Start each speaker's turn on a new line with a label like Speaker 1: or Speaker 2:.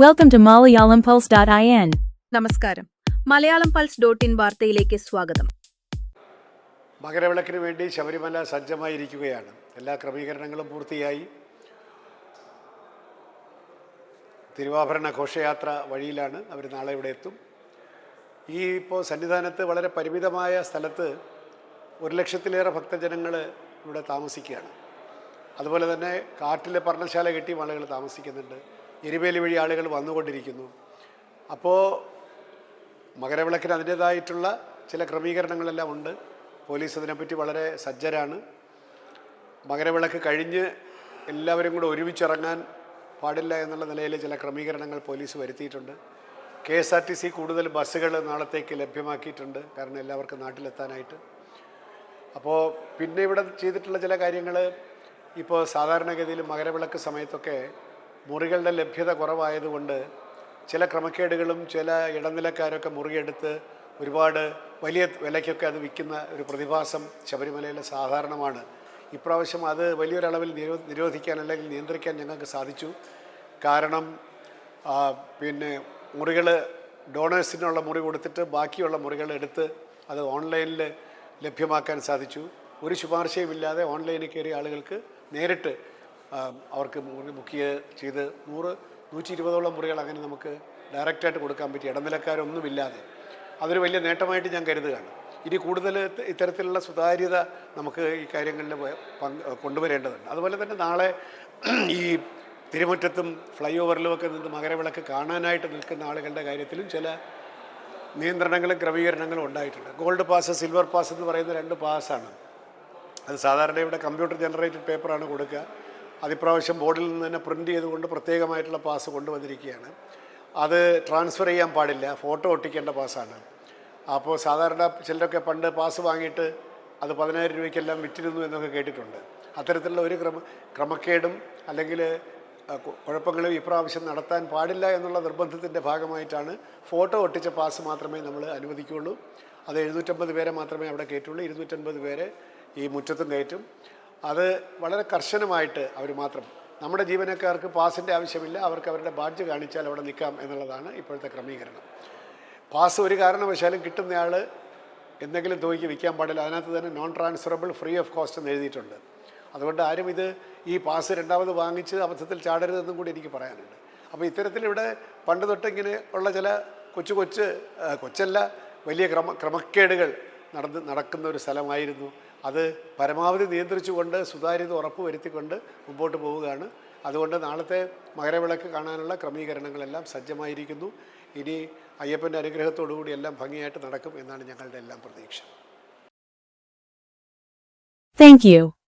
Speaker 1: Welcome to MalayalamPulse.in.
Speaker 2: നമസ്കാരം. Malayalam pulse dot in വാർത്തയിലേക്ക് സ്വാഗതം.
Speaker 3: മകരവിളക്കിന് വേണ്ടി ശബരിമല സജ്ജമായിരിക്കുകയാണ്. എല്ലാ ക്രമീകരണങ്ങളും പൂർത്തിയായി. തിരുവാഭരണ ഘോഷയാത്ര വഴിയിലാണ് അവർ നാളെ ഇവിടെ എത്തും. ഈ ഇപ്പോൾ സന്നിധാനത്ത് വളരെ പരിമിതമായ സ്ഥലത്ത് ഒരു ലക്ഷത്തിലേറെ ഭക്തജനങ്ങൾ ഇവിടെ താമസിക്കുകയാണ്. അതുപോലെ തന്നെ കാട്ടിലെ പർണശാല കെട്ടി ആളുകൾ താമസിക്കുന്നുണ്ട്. എരിവേലി വഴി ആളുകൾ വന്നുകൊണ്ടിരിക്കുന്നു. അപ്പോൾ മകരവിളക്കിന് അതിന്റേതായിട്ടുള്ള ചില ക്രമീകരണങ്ങളെല്ലാം ഉണ്ട്. പോലീസ് അതിനെപ്പറ്റി വളരെ സജ്ജരാണ്. മകരവിളക്ക് കഴിഞ്ഞ് എല്ലാവരും കൂടെ ഒരുമിച്ചിറങ്ങാൻ പാടില്ല എന്നുള്ള നിലയിൽ ചില ക്രമീകരണങ്ങൾ പോലീസ് വരുത്തിയിട്ടുണ്ട്. K S R T C കൂടുതൽ ബസ്സുകൾ നാളത്തേക്ക് ലഭ്യമാക്കിയിട്ടുണ്ട്. കാരണം എല്ലാവർക്കും നാട്ടിലെത്താനായിട്ട്. അപ്പോൾ പിന്നെ ഇവിടെ ചെയ്തിട്ടുള്ള ചില കാര്യങ്ങൾ ഇപ്പോൾ സാധാരണഗതിയിൽ മകരവിളക്ക് സമയത്തൊക്കെ മുറികളുടെ ലഭ്യത കുറവായതുകൊണ്ട് ചില ക്രമക്കേടുകളും ചില ഇടനിലക്കാരൊക്കെ മുറിയെടുത്ത് ഒരുപാട് വലിയ വിലയ്ക്കൊക്കെ അത് വിൽക്കുന്ന ഒരു പ്രതിഭാസം ശബരിമലയിൽ സാധാരണമാണ്. ഇപ്രാവശ്യം അത് വലിയൊരളവിൽ നിരോ നിരോധിക്കാൻ അല്ലെങ്കിൽ നിയന്ത്രിക്കാൻ ഞങ്ങൾക്ക് സാധിച്ചു. കാരണം പിന്നെ മുറികൾ ഡോണേഴ്സിനുള്ള മുറി കൊടുത്തിട്ട് ബാക്കിയുള്ള മുറികൾ എടുത്ത് അത് ഓൺലൈനിൽ ലഭ്യമാക്കാൻ സാധിച്ചു. ഒരു ശുപാർശയുമില്ലാതെ ഓൺലൈനിൽ കയറിയ ആളുകൾക്ക് നേരിട്ട് അവർക്ക് ബുക്ക് ചെയ്ത് നൂറ് നൂറ്റി ഇരുപതോളം മുറികൾ അങ്ങനെ നമുക്ക് ഡയറക്റ്റായിട്ട് കൊടുക്കാൻ പറ്റി. ഇടനിലക്കാരൊന്നുമില്ലാതെ. അതൊരു വലിയ നേട്ടമായിട്ട് ഞാൻ കരുതുകയാണ്. ഇനി കൂടുതൽ ഇത്തരത്തിലുള്ള സുതാര്യത നമുക്ക് ഈ കാര്യങ്ങളിൽ കൊണ്ടുവരേണ്ടതുണ്ട്. അതുപോലെ തന്നെ നാളെ ഈ തിരുമുറ്റത്തും ഫ്ലൈ ഓവറിലും ഒക്കെ നിന്ന് മകരവിളക്ക് കാണാനായിട്ട് നിൽക്കുന്ന ആളുകളുടെ കാര്യത്തിലും ചില നിയന്ത്രണങ്ങളും ക്രമീകരണങ്ങളും ഉണ്ടായിട്ടുണ്ട്. ഗോൾഡ് പാസ് സിൽവർ പാസ് എന്ന് പറയുന്ന രണ്ട് പാസ്സാണ് അത് സാധാരണ ഇവിടെ കമ്പ്യൂട്ടർ ജനറേറ്റഡ് പേപ്പറാണ് കൊടുക്കുക. അതിപ്രാവശ്യം ബോർഡിൽ നിന്ന് തന്നെ പ്രിന്റ് ചെയ്തുകൊണ്ട് പ്രത്യേകമായിട്ടുള്ള പാസ് കൊണ്ടുവന്നിരിക്കുകയാണ്. അത് ട്രാൻസ്ഫർ ചെയ്യാൻ പാടില്ല. ഫോട്ടോ ഒട്ടിക്കേണ്ട പാസ്സാണ് അപ്പോൾ സാധാരണ ചിലരൊക്കെ പണ്ട് പാസ് വാങ്ങിയിട്ട് അത് പതിനായിരം രൂപയ്ക്കെല്ലാം വിറ്റിരുന്നു എന്നൊക്കെ കേട്ടിട്ടുണ്ട്. അത്തരത്തിലുള്ള ഒരു ക്രമ ക്രമക്കേടും അല്ലെങ്കിൽ കുഴപ്പങ്ങളും ഇപ്രാവശ്യം നടത്താൻ പാടില്ല എന്നുള്ള നിർബന്ധത്തിന്റെ ഭാഗമായിട്ടാണ് ഫോട്ടോ ഒട്ടിച്ച പാസ് മാത്രമേ നമ്മൾ അനുവദിക്കുകയുള്ളൂ അത് എഴുന്നൂറ്റമ്പത് പേരെ മാത്രമേ അവിടെ കയറ്റുള്ളൂ. ഇരുന്നൂറ്റൻപത് പേരെ ഈ മുറ്റത്തും കയറ്റും. അത് വളരെ കർശനമായിട്ട് അവർ മാത്രം. നമ്മുടെ ജീവനക്കാർക്ക് പാസിന്റെ ആവശ്യമില്ല. അവർക്ക് അവരുടെ ബാഡ്ജ് കാണിച്ചാൽ അവിടെ നിൽക്കാം എന്നുള്ളതാണ് ഇപ്പോഴത്തെ ക്രമീകരണം. പാസ് ഒരു കാരണവശാലും കിട്ടുന്നയാൾ എന്തെങ്കിലും തുകയ്ക്ക് വിൽക്കാൻ പാടില്ല. അതിനകത്ത് തന്നെ non transferable free of cost എന്ന് എഴുതിയിട്ടുണ്ട്. അതുകൊണ്ട് ആരും ഇത് ഈ പാസ് രണ്ടാമത് വാങ്ങിച്ച് അബദ്ധത്തിൽ ചാടരുതെന്നും കൂടി എനിക്ക് പറയാനുണ്ട്. അപ്പോൾ ഇത്തരത്തിൽ ഇവിടെ പണ്ട് തൊട്ട് ഇങ്ങനെ ഉള്ള ചില കൊച്ചു കൊച്ച് കൊച്ചല്ല വലിയ ക്രമ ക്രമക്കേടുകൾ നടന്ന് നടക്കുന്ന ഒരു സ്ഥലമായിരുന്നു. അത് പരമാവധി നിയന്ത്രിച്ചുകൊണ്ട് സുതാര്യത ഉറപ്പുവരുത്തിക്കൊണ്ട് മുമ്പോട്ട് പോവുകയാണ്. അതുകൊണ്ട് നാളത്തെ മകരവിളക്ക് കാണാനുള്ള ക്രമീകരണങ്ങളെല്ലാം സജ്ജമായിരിക്കുന്നു. ഇനി അയ്യപ്പന്റെ അനുഗ്രഹത്തോടുകൂടി എല്ലാം ഭംഗിയായിട്ട് നടക്കും എന്നാണ് ഞങ്ങളുടെ എല്ലാം പ്രതീക്ഷ.
Speaker 1: Thank you.